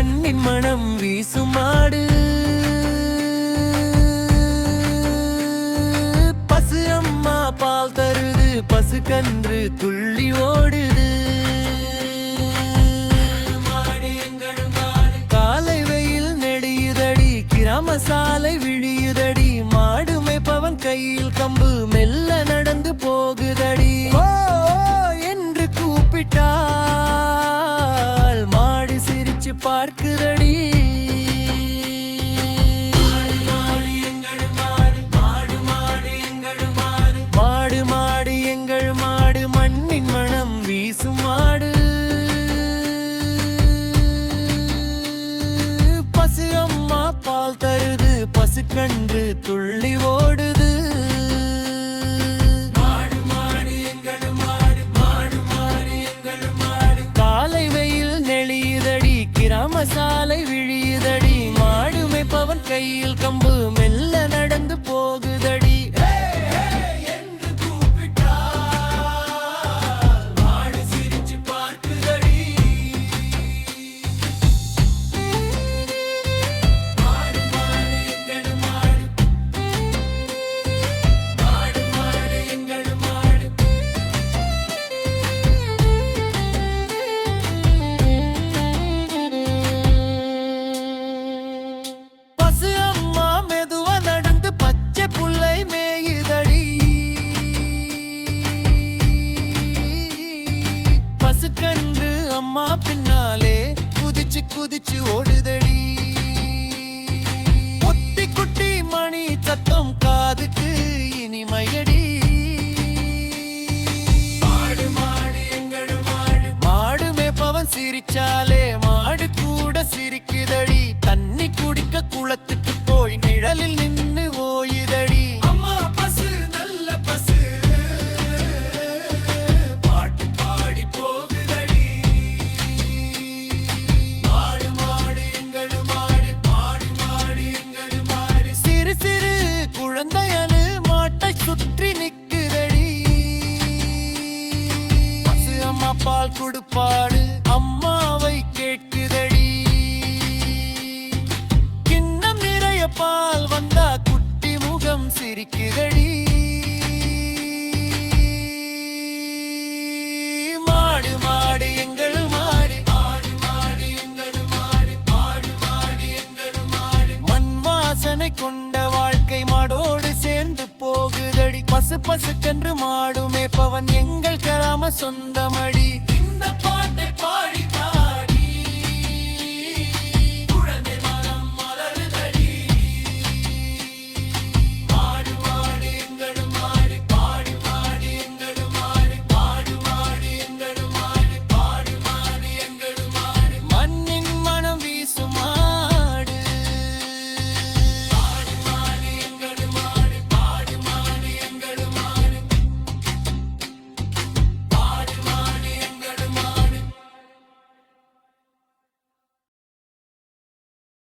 மண்ணின் மனம் வீசுமாடு பசு அம்மா பால் தருது பசு கன்று துள்ளி ஓடுது. காலை வெயில் நெடியுதடி கிராம சாலை விழியுதடி மாடுமை பவன் கையில் கம்பு. சிரிச்சு மாடு மாடு எங்கள் மாடு மண்ணின் மனம் வீசும் மாடு. பசு அம்மா பால் தருது பசு கன்று துள்ளி சாலை விழியுதடி. மாடு மேய்ப்பவன் கையில் அம்மா பின்னாலே குதிச்சு குதிச்சு ஓடுதடி. ஒத்தி குட்டி மணி சத்தம் காதுக்கு இனிமையடி. மாடு மாடு எங்கள் மாடு? மாடு மேய்ப்பவன் சிரிச்சாலே மாடு கூட சிரிக்குதடி. தண்ணி குடிக்க குளத்துக்கு போய் நிழலில் நின்னு குழந்தையனு மாட்டை சுற்றி நிக்குதடி. பசு அம்மா பால் கொடுப்பாடு அம்மாவை கேட்குதடி. கிண்ணம் நிறைய பால் வந்தா குட்டி முகம் சிரிக்குதடி. மாடு வாழ்க்கை மாடோடு சேர்ந்து போகுதடி. பசு பசுக்கென்று மாடும் மேப்பவன் எங்கள் கராம சொந்தமடி. இந்த